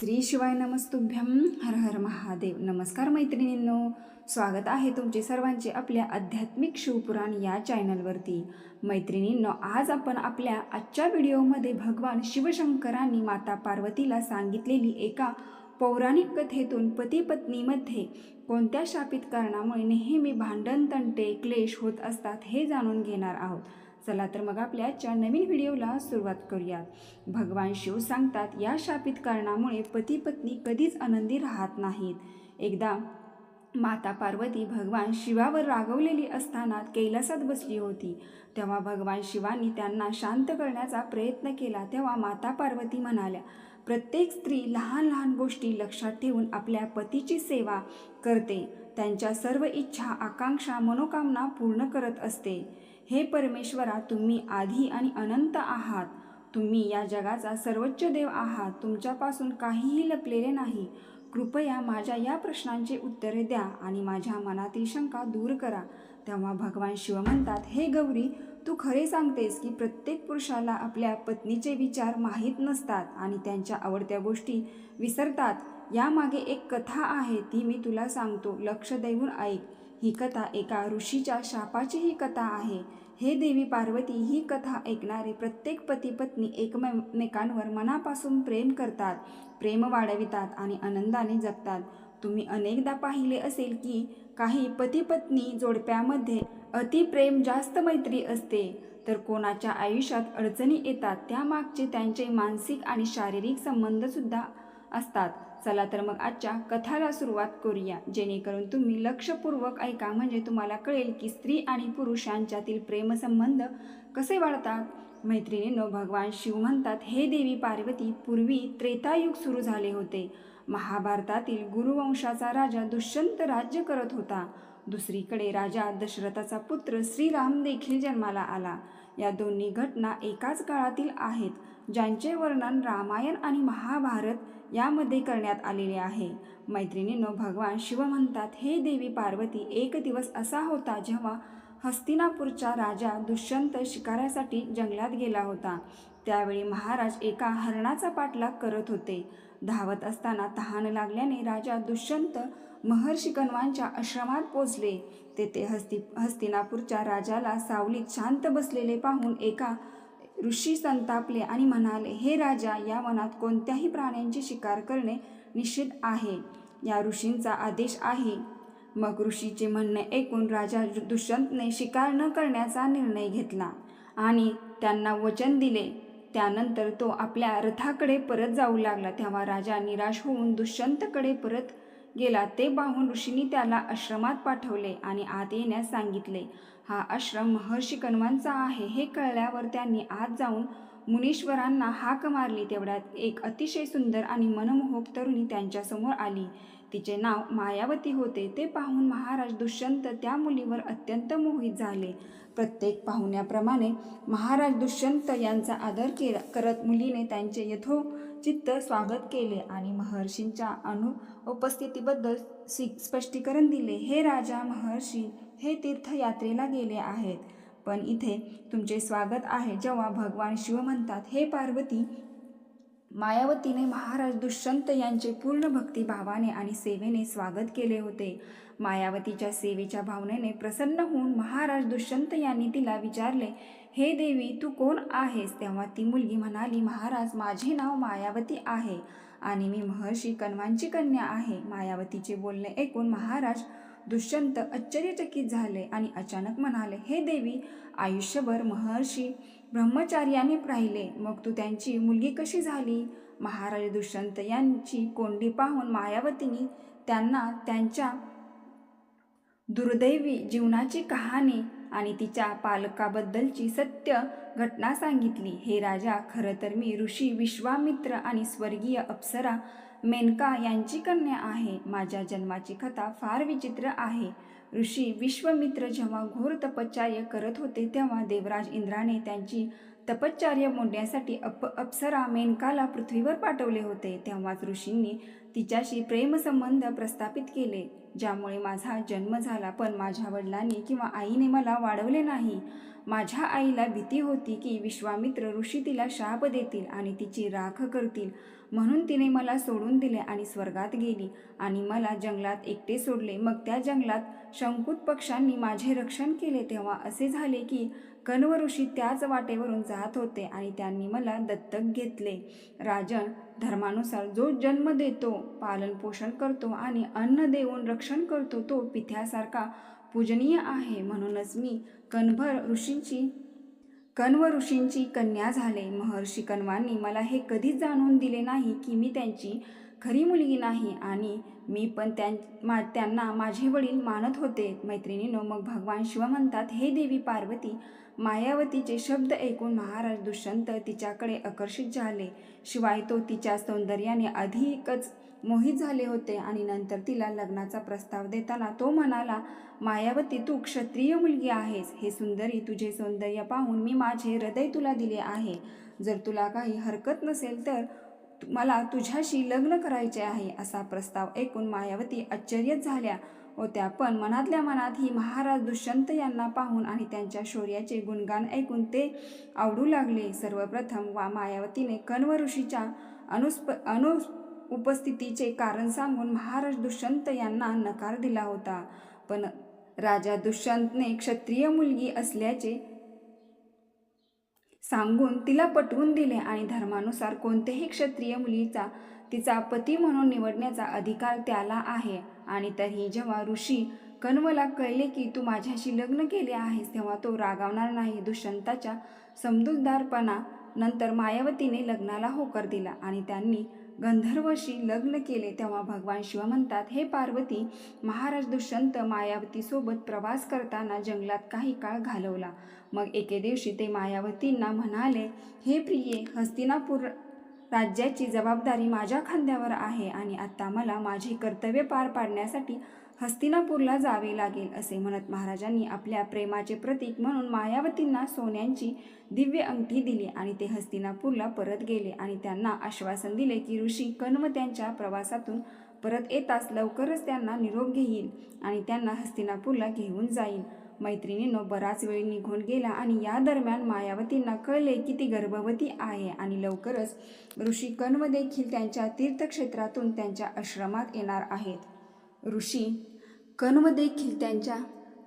श्री शिवाय नमस्तुभ्यम हर हर महादेव. नमस्कार मैत्रिणींनो. स्वागत आहे तुमचे सर्वांचे आपल्या आध्यात्मिक शिवपुराण या चॅनलवरती. मैत्रिणींनो आज आपण आपल्या आजच्या व्हिडिओमध्ये भगवान शिवशंकरांनी माता पार्वतीला सांगितलेली एका पौराणिक कथेतून पती पत्नीमध्ये कोणत्या शापित कारणामुळे नेहमी भांडण तंटे क्लेश होत असतात हे जाणून घेणार आहोत. चला तर मग आपल्या आजच्या नवीन व्हिडिओला सुरुवात करूयात भगवान शिव सांगतात या शापित कारणामुळे पती पत्नी कधीच आनंदी राहत नाहीत. एकदा माता पार्वती भगवान शिवावर रागवलेली असताना कैलासात बसली होती. तेव्हा भगवान शिवानी त्यांना शांत करण्याचा प्रयत्न केला तेव्हा माता पार्वती म्हणाल्या प्रत्येक स्त्री लहान लहान गोष्टी लक्षात ठेवून आपल्या पतीची सेवा करते. त्यांच्या सर्व इच्छा आकांक्षा मनोकामना पूर्ण करत असते. हे परमेश्वरा तुम्ही आधी आणि अनंत आहात. तुम्ही या जगाचा सर्वोच्च देव आहात. तुमच्यापासून काहीही लपलेले नाही. कृपया माझ्या या प्रश्नांची उत्तरे द्या आणि माझ्या मनातील शंका दूर करा. तेव्हा भगवान शिव म्हणतात हे गौरी तू खरे सांगतेस की प्रत्येक पुरुषाला आपल्या पत्नीचे विचार माहीत नसतात आणि त्यांच्या आवडत्या गोष्टी विसरतात. यामागे एक कथा आहे ती मी तुला सांगतो. लक्ष देऊन ऐक. ही कथा एका ऋषीच्या शापाची ही कथा आहे. हे देवी पार्वती ही कथा ऐकणारे प्रत्येक पती पत्नी एकमेकांवर मनापासून प्रेम करतात प्रेम वाढवितात आणि आनंदाने जगतात. तुम्ही अनेकदा पाहिले असेल की काही पती पत्नी जोडप्यामध्ये अतिप्रेम जास्त मैत्री असते. तर कोणाच्या आयुष्यात अडचणी येतात त्यामागचे त्यांचे मानसिक आणि शारीरिक संबंधसुद्धा असतात. चला तर मग आजच्या कथाला सुरुवात करूया. जेणेकरून तुम्ही लक्षपूर्वक ऐका म्हणजे तुम्हाला कळेल की स्त्री आणि पुरुष यांच्यातील प्रेमसंबंध कसे वाढतात. मैत्रिणींनो भगवान शिव म्हणतात हे देवी पार्वती पूर्वी त्रेतायुग सुरू झाले होते. महाभारतातील गुरुवंशाचा राजा दुष्यंत राज्य करत होता. दुसरीकडे राजा दशरथाचा पुत्र श्रीराम देखील जन्माला आला. या दोन्ही घटना एकाच काळातील आहेत ज्यांचे वर्णन रामायण आणि महाभारत यामध्ये करण्यात आलेले आहे. मैत्रिणींनो भगवान शिव म्हणतात हे देवी पार्वती एक दिवस असा होता जेव्हा हस्तिनापूरचा राजा दुष्यंत शिकाऱ्यासाठी जंगलात गेला होता. त्यावेळी महाराज एका हरणाचा पाठलाग करत होते. धावत असताना तहान लागल्याने राजा दुष्यंत महर्षी कण्वांच्या आश्रमात पोचले तेथे हस्ती हस्तिनापूरच्या राजाला सावलीत शांत बसलेले पाहून एका ऋषी संतापले आणि म्हणाले हे राजा या वनात कोणत्याही प्राण्यांची शिकार करणे निषिद्ध आहे. या ऋषींचा आदेश आहे. मग ऋषीचे म्हणणे ऐकून राजा दुष्यंतने शिकार न करण्याचा निर्णय घेतला आणि त्यांना वचन दिले. त्यानंतर तो आपल्या रथाकडे परत जाऊ लागला. तेव्हा राजा निराश होऊन दुष्यंतकडे परत गेला ते पाहून ऋषींनी त्याला आश्रमात पाठवले आणि आत येण्यास सांगितले. हा आश्रम महर्षी कण्वांचा आहे हे कळल्यावर त्यांनी आत जाऊन मुनीश्वरांना हाक मारली. तेवढ्यात एक अतिशय सुंदर आणि मनमोहक तरुणी त्यांच्यासमोर आली. तिचे नाव मायावती होते. ते पाहून महाराज दुष्यंत त्या मुलीवर अत्यंत मोहित झाले. प्रत्येक पाहुण्याप्रमाणे महाराज दुष्यंत यांचा आदर केला करत मुलीने त्यांचे चित्त स्वागत केले आणि महर्षींच्या अनु उपस्थितीबद्दल स्पष्टीकरण दिले. हे राजा महर्षी हे तीर्थयात्रेला गेले आहेत. पण इथे तुमचे स्वागत आहे. जेव्हा भगवान शिव म्हणतात हे पार्वती मायावतीने महाराज दुष्यंत यांचे पूर्ण भक्तिभावाने आणि सेवेने स्वागत केले होते. मायावतीच्या सेवेच्या भावनेने प्रसन्न होऊन महाराज दुष्यंत यांनी तिला विचारले हे देवी तू कोण आहेस? तेव्हा ती मुलगी म्हणाली महाराज माझे नाव मायावती आहे आणि मी महर्षी कण्वांची कन्या आहे. मायावतीचे बोलणे ऐकून महाराज दुष्यंत आश्चर्यचकित झाले आणि अचानक म्हणाले हे देवी आयुष्यभर महर्षी ब्रह्मचार्याने राहिले मग तू त्यांची मुलगी कशी झाली महाराज दुष्यंत यांची कोंडी पाहून मायावतीने त्यांना त्यांच्या दुर्दैवी जीवनाची कहाणी आणि तिच्या पालकाबद्दलची सत्य घटना सांगितली. हे राजा खरं तर मी ऋषी विश्वामित्र आणि स्वर्गीय अप्सरा मेनका यांची कन्या आहे. माझ्या जन्माची कथा फार विचित्र आहे. ऋषी विश्वमित्र जेव्हा घोर तपश्चर्य करत होते तेव्हा देवराज इंद्राने त्यांची तपश्चर्य मोडण्यासाठी अप अप्सरा मेनकाला पृथ्वीवर पाठवले होते. तेव्हाच ऋषींनी तिच्याशी प्रेमसंबंध प्रस्थापित केले ज्यामुळे माझा जन्म झाला. पण माझ्या वडिलांनी किंवा आईने मला वाढवले नाही. माझ्या आईला भीती होती की विश्वामित्र ऋषी तिला शाप देतील आणि तिची राख करतील. म्हणून तिने मला सोडून दिले आणि स्वर्गात गेली आणि मला जंगलात एकटे सोडले. मग त्या जंगलात शंकुत पक्षांनी माझे रक्षण केले. तेव्हा असे झाले की कण्व ऋषी त्याच वाटेवरून जात होते आणि त्यांनी मला दत्तक घेतले. राजन धर्मानुसार जो जन्म देतो पालन पोषण करतो आणि अन्न देऊन रक्षण करतो तो पिथ्यासारखा पूजनीय आहे. म्हणूनच मी कणभर ऋषींची कण्व ऋषींची कन्या झाले. महर्षी कण्वांनी मला हे कधीच जाणून दिले नाही की मी त्यांची खरी मुलगी नाही आणि मी पण त्यां मा त्यांना माझे वडील मानत होते मैत्रिणीनो. मग भगवान शिव म्हणतात हे देवी पार्वती मायावतीचे शब्द ऐकून महाराज दुष्यंत तिच्याकडे आकर्षित झाले. शिवाय तो तिच्या सौंदर्याने अधिकच मोहित झाले होते आणि नंतर तिला लग्नाचा प्रस्ताव देताना तो म्हणाला मायावती तू क्षत्रिय मुलगी आहेस. हे सुंदरी तुझे सौंदर्य पाहून मी माझे हृदय तुला दिले आहे. जर तुला काही हरकत नसेल तर मला तुझ्याशी लग्न करायचे आहे असा प्रस्ताव ऐकून मायावती आश्चर्यच झाल्या होत्या. पण मनातल्या मनात ही महाराज दुष्यंत यांना पाहून आणि त्यांच्या शौर्याचे गुणगान ऐकून ते आवडू लागले. सर्वप्रथम वा मायावतीने कण्व ऋषीच्या अनुस्प अनु उपस्थितीचे कारण सांगून महाराज दुष्यंत यांना नकार दिला होता. पण राजा दुष्यंतने क्षत्रिय मुलगी असल्याचे सांगून तिला पटवून दिले आणि धर्मानुसार कोणत्याही क्षत्रिय मुलीचा तिचा पती म्हणून निवडण्याचा अधिकार त्याला आहे. आणि तरीही जेव्हा ऋषी कण्वला कळले की तू माझ्याशी लग्न केले आहेस तेव्हा तो रागावणार नाही. दुष्यंताच्या समजूतदारपणा नंतर मायावतीने लग्नाला होकार दिला आणि त्यांनी गंधर्वशी लग्न केले तेव्हा भगवान शिव म्हणतात हे पार्वती महाराज दुष्यंत मायावतीसोबत प्रवास करताना जंगलात काही काळ घालवला. मग एके दिवशी ते मायावतींना म्हणाले हे प्रिये हस्तिनापूर राज्याची जबाबदारी माझ्या खांद्यावर आहे आणि आत्ता मला माझे कर्तव्य पार पाडण्यासाठी हस्तिनापूरला जावे लागेल असे म्हणत महाराजांनी आपल्या प्रेमाचे प्रतीक म्हणून मायावतींना सोन्यांची दिव्य अंगठी दिली आणि ते हस्तिनापूरला परत गेले आणि त्यांना आश्वासन दिले की ऋषी कण्व त्यांच्या प्रवासातून परत येताच लवकरच त्यांना निरोप घेईल आणि त्यांना हस्तिनापूरला घेऊन जाईल. मैत्रिणींनो बराच वेळ निघून गेला आणि या दरम्यान मायावतींना कळले की ती गर्भवती आहे आणि लवकरच ऋषी कण्व देखील त्यांच्या तीर्थक्षेत्रातून त्यांच्या आश्रमात येणार आहेत. ऋषी. कण्व देखील त्यांच्या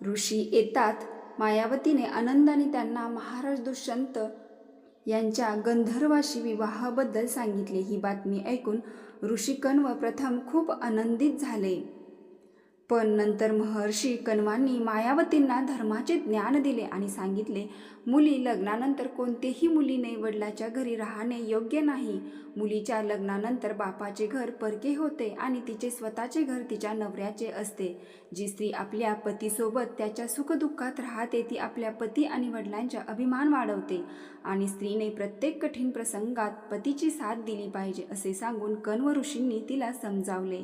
ऋषी येतात. मायावतीने आनंदाने त्यांना महाराज दुष्यंत यांच्या गंधर्वाशी विवाहाबद्दल सांगितले. ही बातमी ऐकून ऋषी कण्व प्रथम खूप आनंदित झाले. पण नंतर महर्षी कण्वांनी मायावतींना धर्माचे ज्ञान दिले आणि सांगितले मुली लग्नानंतर कोणतेही मुलीने वडिलाच्या घरी राहणे योग्य नाही. मुलीच्या लग्नानंतर बापाचे घर परके होते आणि तिचे स्वतःचे घर तिच्या नवऱ्याचे असते. जी स्त्री आपल्या पतीसोबत त्याच्या सुखदुःखात राहते ती आपल्या पती आणि वडिलांचा अभिमान वाढवते. आणि स्त्रीने प्रत्येक कठीण प्रसंगात पतीची साथ दिली पाहिजे असे सांगून कण्व ऋषींनी तिला समजावले.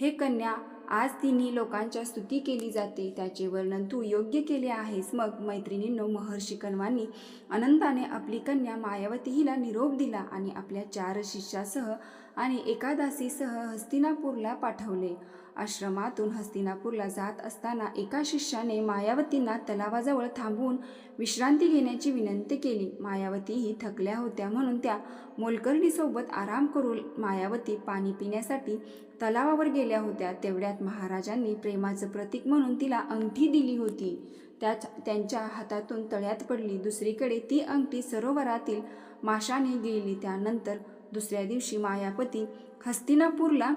हे कन्या आज तिन्ही लोकांच्या स्तुती केली जाते. त्याचे वर्णन तू योग्य केले आहेस. मग मैत्रिणींनो महर्षी कण्वांनी अनंताने आपली कन्या मायावती हिला निरोप दिला आणि आपल्या चार शिष्यासह आणि एकादासीसह हस्तिनापूरला पाठवले. आश्रमातून हस्तिनापूरला जात असताना एका शिष्याने मायावतींना तलावाजवळ थांबवून विश्रांती घेण्याची विनंती केली. मायावतीही थकल्या होत्या म्हणून त्या मोलकर्णीसोबत आराम करून मायावती पाणी पिण्यासाठी तलावावर गेल्या होत्या. तेवढ्यात महाराजांनी प्रेमाचं प्रतीक म्हणून तिला अंगठी दिली होती. त्याच त्यांच्या हातातून तळ्यात पडली. दुसरीकडे ती अंगठी सरोवरातील माशाने गेली. त्यानंतर दुसऱ्या दिवशी मायापती हस्तिनापूरला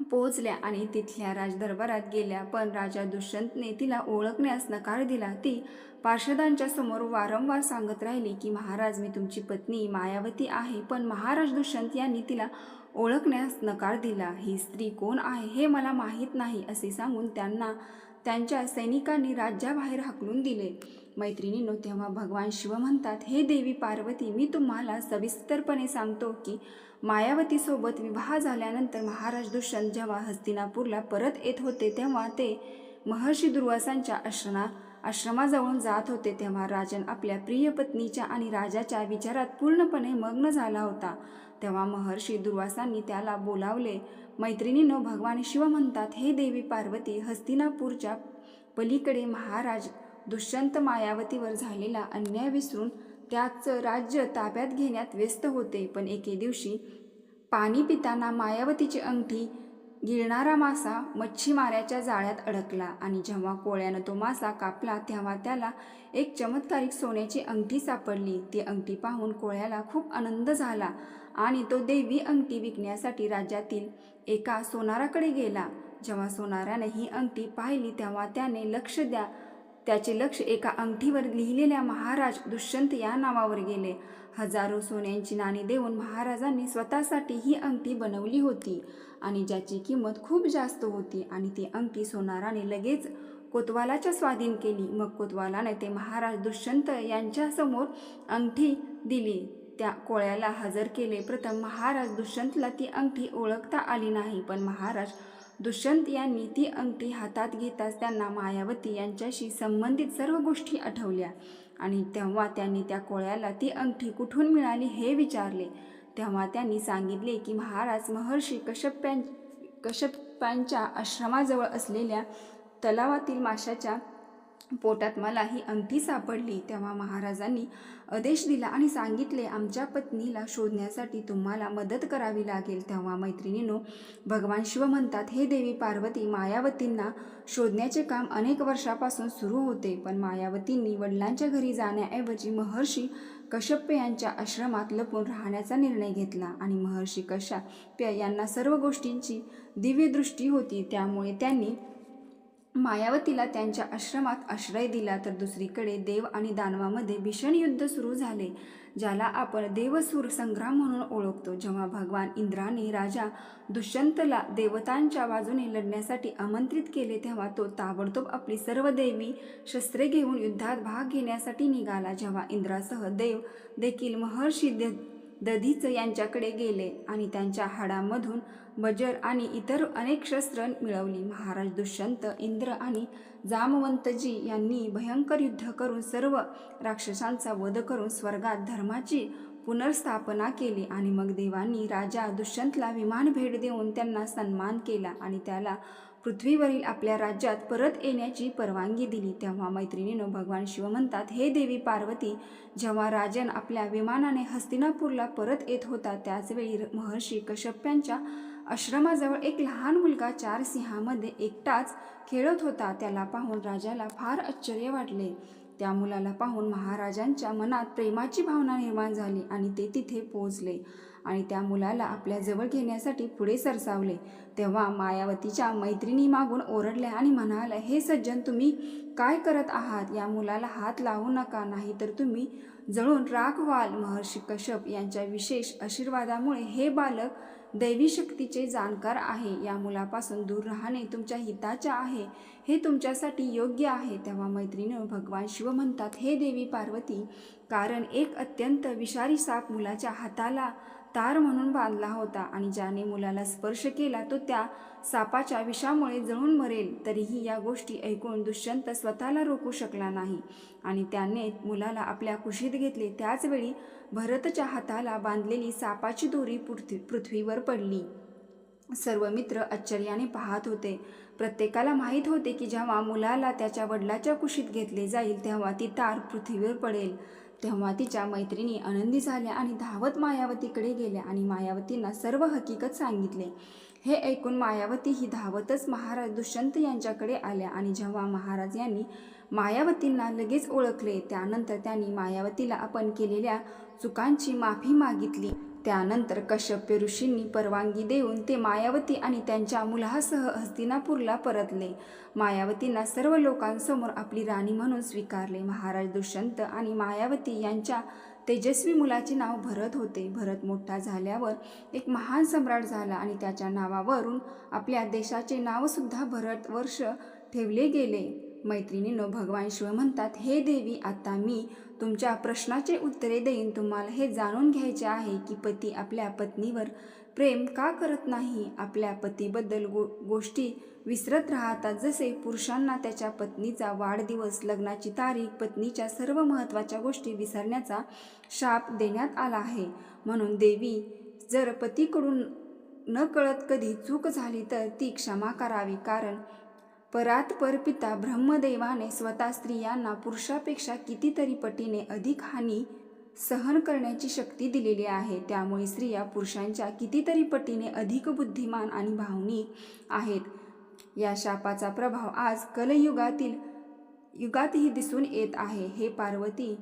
पोहोचल्या आणि तिथल्या राजदरबारात गेल्या. पण राजा दुष्यंतने तिला ओळखण्यास नकार दिला. ती पार्षदांच्या समोर वारंवार सांगत राहिली की महाराज मी तुमची पत्नी मायावती आहे पण महाराज दुष्यंत यांनी तिला ओळखण्यास नकार दिला. ही स्त्री कोण आहे हे मला माहीत नाही असे सांगून त्यांना त्यांच्या सैनिकांनी राज्याबाहेर हाकलून दिले. मैत्रिणींनो तेव्हा भगवान शिव म्हणतात हे देवी पार्वती मी तुम्हाला सविस्तरपणे सांगतो की मायावतीसोबत विवाह झाल्यानंतर महाराज दुष्यंत जेव्हा हस्तिनापूरला परत येत होते तेव्हा ते महर्षी दुर्वासांच्या आश्रमा आश्रमाजवळून जात होते. तेव्हा राजन आपल्या प्रिय पत्नीच्या आणि राजाच्या विचारात पूर्णपणे मग्न झाला होता. तेव्हा महर्षी दुर्वासांनी त्याला बोलावले मैत्रिणीनं भगवान शिव म्हणतात हे देवी पार्वती हस्तिनापूरच्या पलीकडे महाराज दुष्यंत मायावतीवर झालेला अन्याय विसरून त्याचं राज्य ताब्यात घेण्यात व्यस्त होते. पण एके दिवशी पाणी पिताना मायावतीची अंगठी गिळणारा मासा मच्छीमाऱ्याच्या जाळ्यात अडकला आणि जेव्हा कोळ्यानं तो मासा कापला तेव्हा त्याला एक चमत्कारिक सोन्याची अंगठी सापडली. ती अंगठी पाहून कोळ्याला खूप आनंद झाला आणि तो देवी अंगठी विकण्यासाठी राज्यातील एका सोनाराकडे गेला. जेव्हा सोनाराने ही अंगठी पाहिली तेव्हा त्याने लक्ष द्या त्याचे लक्ष एका अंगठीवर लिहिलेल्या महाराज दुष्यंत या नावावर गेले. हजारो सोन्यांची नाणी देऊन महाराजांनी स्वतःसाठी ही अंगठी बनवली होती आणि ज्याची किंमत खूप जास्त होती आणि ती अंगठी सोनाराने लगेच कोतवालाच्या स्वाधीन केली. मग कोतवालाने ते महाराज दुष्यंत यांच्यासमोर अंगठी दिली. त्या कोळ्याला हजर केले. प्रथम महाराज दुष्यंतला ती अंगठी ओळखता आली नाही पण महाराज दुष्यंत यांनी ती अंगठी हातात घेताच त्यांना मायावती यांच्याशी संबंधित सर्व गोष्टी आठवल्या. आणि तेव्हा त्यांनी त्या कोळ्याला ती अंगठी कुठून मिळाली हे विचारले. तेव्हा त्यांनी सांगितले की महाराज महर्षी कश्यप्यां कश्यपांच्या आश्रमाजवळ असलेल्या तलावातील माशाच्या पोटात मला ही अंगठी सापडली. तेव्हा महाराजांनी आदेश दिला आणि सांगितले आमच्या पत्नीला शोधण्यासाठी तुम्हाला मदत करावी लागेल. तेव्हा मैत्रिणीनो भगवान शिव म्हणतात हे देवी पार्वती मायावतींना शोधण्याचे काम अनेक वर्षापासून सुरू होते पण मायावतींनी वडिलांच्या घरी जाण्याऐवजी महर्षी कश्यप यांच्या आश्रमात लपून राहण्याचा निर्णय घेतला आणि महर्षी कश्यप यांना सर्व गोष्टींची दिव्यदृष्टी होती. त्यामुळे त्यांनी मायावतीला त्यांच्या आश्रमात आश्रय दिला तर दुसरीकडे देव आणि दानवामध्ये भीषण युद्ध सुरू झाले ज्याला आपण देवसूर संग्राम म्हणून ओळखतो जेव्हा भगवान इंद्राने राजा दुष्यंतला देवतांच्या बाजूने लढण्यासाठी आमंत्रित केले तेव्हा तो ताबडतोब आपली सर्व देवी शस्त्रे घेऊन युद्धात भाग घेण्यासाठी निघाला जेव्हा इंद्रासह देव देखील महर्षी द दधीच यांच्याकडे गेले आणि त्यांच्या हाडांमधून बजर आणि इतर अनेक शस्त्र मिळवली. महाराज दुष्यंत इंद्र आणि जामवंतजी यांनी भयंकर युद्ध करून सर्व राक्षसांचा वध करून स्वर्गात धर्माची पुनर्स्थापना केली आणि मग देवांनी राजा दुष्यंतला विमान भेट देऊन त्यांना सन्मान केला आणि त्याला पृथ्वीवरील आपल्या राज्यात परत येण्याची परवानगी दिली. तेव्हा मैत्रिणीनं भगवान शिव म्हणतात हे देवी पार्वती जेव्हा राजन आपल्या विमानाने हस्तिनापूरला परत येत होता त्याचवेळी महर्षी कश्यप्यांच्या आश्रमाजवळ एक लहान मुलगा चार सिंहामध्ये एकटाच खेळत होता. त्याला पाहून राजाला फार आश्चर्य वाटले. त्या मुलाला पाहून महाराजांच्या मनात प्रेमाची भावना निर्माण झाली आणि ते तिथे पोहोचले आणि त्या मुलाला आपल्या जवळ घेण्यासाठी पुढे सरसावले. तेव्हा मायावतीच्या मैत्रिणी मागून ओरडल्या आणि म्हणाल्या हे सज्जन तुम्ही काय करत आहात? या मुलाला हात लावू नका नाही तर तुम्ही जळून राख व्हाल महर्षी कश्यप यांच्या विशेष आशीर्वादामुळे हे बालक दैवी शक्तीचे जाणकार आहे. या मुलापासून दूर राहणे तुमच्या हिताचे आहे. हे तुमच्यासाठी योग्य आहे. तेव्हा मैत्रिणी भगवान शिव म्हणतात हे देवी पार्वती कारण एक अत्यंत विषारी साप मुलाच्या हाताला तार म्हणून बांधला होता आणि ज्याने मुलाला स्पर्श केला तो त्या सापाच्या विषामुळे जळून मरेल. तरीही या गोष्टी ऐकून दुष्यंत स्वतःला रोखू शकला नाही आणि त्याने मुलाला आपल्या कुशीत घेतले. त्याचवेळी भरतच्या हाताला बांधलेली सापाची दोरी पृथ्वी पृथ्वीवर पडली. सर्व मित्र आश्चर्याने पाहत होते. प्रत्येकाला माहीत होते की जेव्हा मुलाला त्याच्या वडिलाच्या कुशीत घेतले जाईल तेव्हा ती तार पृथ्वीवर पडेल. तेव्हा तिच्या मैत्रिणी आनंदी झाल्या आणि धावत मायावतीकडे गेल्या आणि मायावतींना सर्व हकीकत सांगितले. हे ऐकून मायावती ही धावतच महाराज दुष्यंत यांच्याकडे आल्या आणि जेव्हा महाराज यांनी मायावतींना लगेच ओळखले त्यानंतर त्यांनी मायावतीला आपण केलेल्या चुकांची माफी मागितली. त्यानंतर कश्यप्य ऋषींनी परवानगी देऊन ते मायावती आणि त्यांच्या मुलासह हस्तिनापूरला परतले. मायावतींना सर्व लोकांसमोर आपली राणी म्हणून स्वीकारले. महाराज दुष्यंत आणि मायावती यांच्या तेजस्वी मुलाचे नाव भरत होते. भरत मोठा झाल्यावर एक महान सम्राट झाला आणि त्याच्या नावावरून आपल्या देशाचे नावसुद्धा भरत वर्ष ठेवले गेले. मैत्रिणीनं भगवान शिव म्हणतात हे देवी आता मी तुमच्या प्रश्नाचे उत्तरे देईन तुम्हाला. हे जाणून घ्यायचे आहे की पती आपल्या पत्नीवर प्रेम का करत नाही? आपल्या पतीबद्दल गो गोष्टी विसरत राहतात. जसे पुरुषांना त्याच्या पत्नीचा वाढदिवस लग्नाची तारीख पत्नीच्या सर्व महत्त्वाच्या गोष्टी विसरण्याचा शाप देण्यात आला आहे. म्हणून देवी जर पतीकडून न कळत कधी चूक झाली तर ती क्षमा करावी. कारण परात परपिता ब्रह्मदेवाने स्वतः स्त्रियांना पुरुषापेक्षा कितीतरी पटीने अधिक हानी सहन करण्याची शक्ती दिलेली आहे. त्यामुळे स्त्रिया पुरुषांच्या कितीतरी पटीने अधिक बुद्धिमान आणि भावनिक आहेत. या शापाचा प्रभाव आज कलयुगातील युगातही दिसून येत आहे. हे पार्वती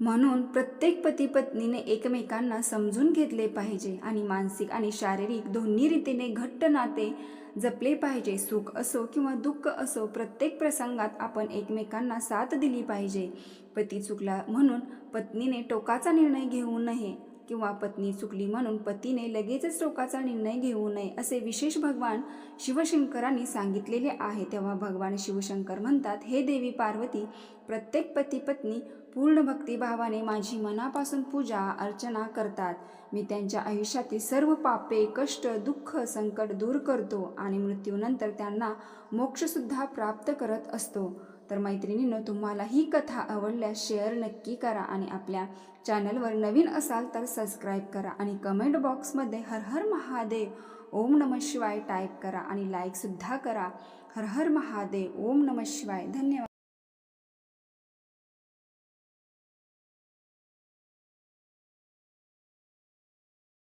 म्हणून प्रत्येक पती पत्नीने एकमेकांना समजून घेतले पाहिजे आणि मानसिक आणि शारीरिक दोन्ही रीतीने घट्ट नाते जपले पाहिजे. सुख असो किंवा दुःख असो प्रत्येक प्रसंगात आपण एकमेकांना साथ दिली पाहिजे. पती चुकला म्हणून पत्नीने टोकाचा निर्णय घेऊ नये. किंवा पत्नी चुकली म्हणून पतीने लगेचच टोकाचा निर्णय घेऊ नये असे विशेष भगवान शिवशंकरांनी सांगितलेले आहे. तेव्हा भगवान शिवशंकर म्हणतात हे देवी पार्वती प्रत्येक पती पत्नी पूर्ण भक्तिभावाने माझी मनापासून पूजा अर्चना करतात. मी त्यांच्या आयुष्यातील सर्व पापे कष्ट दुःख संकट दूर करतो आणि मृत्यूनंतर त्यांना मोक्षसुद्धा प्राप्त करत असतो. तर मैत्रिणींनो तुम्हाला ही कथा आवडल्यास शेअर नक्की करा आणि आपल्या चॅनलवर नवीन असाल तर सबस्क्राईब करा आणि कमेंट बॉक्समध्ये हर हर महादेव ओम नम शिवाय टाईप करा आणि लाईकसुद्धा करा. हर हर महादेव ओम नम शिवाय. धन्यवाद.